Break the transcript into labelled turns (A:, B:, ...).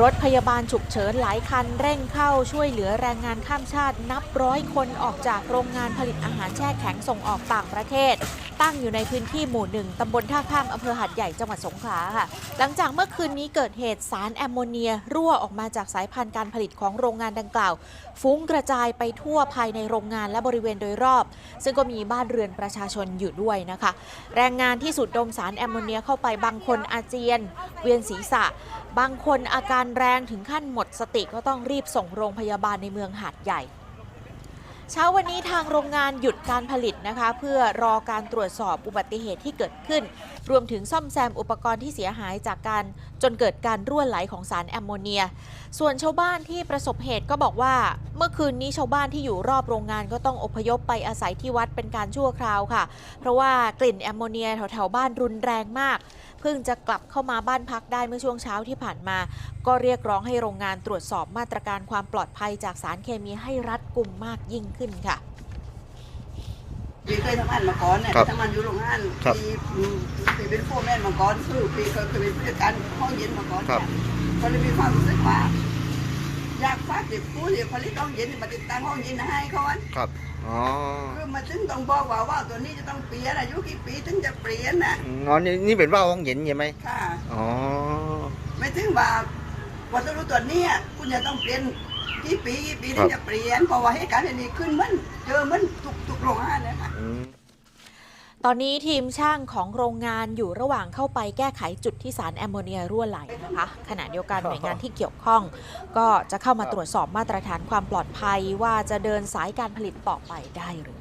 A: รถพยาบาลฉุกเฉินหลายคันเร่งเข้าช่วยเหลือแรงงานข้ามชาตินับร้อยคนออกจากโรงงานผลิตอาหารแช่แข็งส่งออกต่างประเทศ ตั้งอยู่ในพื้นที่หมู่หนึ่งตำบลท่าข้ามอำเภอหัดใหญ่จังหวัดสงขลาค่ะ หลังจากเมื่อคืนนี้เกิดเหตุสารแอมโมเนีย รั่วออกมาจากสายพันธุ์การผลิตของโรงงานดังกล่าว ฟุ้งกระจายไปทั่วภายในโรงงานและบริเวณโดยรอบ ซึ่งก็มีบ้านเรือนประชาชนอยู่ด้วยนะคะ แรงงานที่สูดดมสารแอมโมเนียเข้าไปบางคนอาเจียน เวียนศีรษะ บางคนอาการแรงถึงขั้นหมดสติก็ต้องรีบส่งโรงพยาบาลในเมืองหาดใหญ่ เช้าวันนี้ทางโรงงานหยุดการผลิตนะคะ เพื่อรอการตรวจสอบอุบัติเหตุที่เกิดขึ้น รวมถึงซ่อมแซมอุปกรณ์ที่เสียหายจากการจนเกิดการรั่วไหลของสารแอมโมเนีย ส่วนชาวบ้านที่ประสบเหตุก็บอกว่า เมื่อคืนนี้ชาวบ้านที่อยู่รอบโรงงานก็ต้องอพยพไปอาศัยที่วัดเป็นการชั่วคราวค่ะ เพราะว่ากลิ่นแอมโมเนียแถวๆบ้านรุนแรงมากเพิ่งจะกลับเข้ามาบ้านพักได้เมื่อช่วงเช้าที่ผ่านมา ก็เรียกร้องให้โรงงานตรวจสอบมาตรการความปลอดภัยจากสารเคมีให้รัดกุมมากยิ่งขึ้นค่ะ
B: ปีเคยทำงานมาก่อนเนี่ย
C: ครับ
B: ทำงานอยู่โรงงาน
C: ครับ
B: ปีอืมปีเป็นผู้แม่นมาก่อนคือปีเคยเคยเป็นผู้จัดการห้องเย็นมาก่อน
C: ครับ
B: เนี่ยก็เลยมีความรู้สึกว่าอยากฝากเด็กผู้ที่ผลิตห้องเย็นมาติดตั้งห้องเย็นให้เขาอัน
C: ครับ อ๋อ
B: คือมาถึงต้องบอกว่าว่าวตัวนี้จะต้องเปลี่ยนอายุกี่ปีถึงจะเปลี่ยนน่ะ
C: อ๋อนี่นี่เป็นว่าวห้องเย็นใช่ไหม
B: ค่ะ
C: อ๋อ
B: ไม่ถึงว่าวัสดุตัวเนี้ยคุณจะต้องเปลี่ยน กี่ปีกี่ปีถึงจะเปลี่ยนเพราะว่าเหตุการณ์แบบนี้ขึ้นมันเจอมันทุกทุกโรงงานเลยค่ะ
C: อืม
A: ตอนนี้ทีมช่างของโรงงานอยู่ระหว่างเข้าไปแก้ไขจุดที่สารแอมโมเนียรั่วไหลนะคะขณะเดียวกันหน่วยงานที่เกี่ยวข้อง ก็จะเข้ามาตรวจสอบมาตรฐานความปลอดภัยว่าจะเดินสายการผลิตต่อไปได้หรือ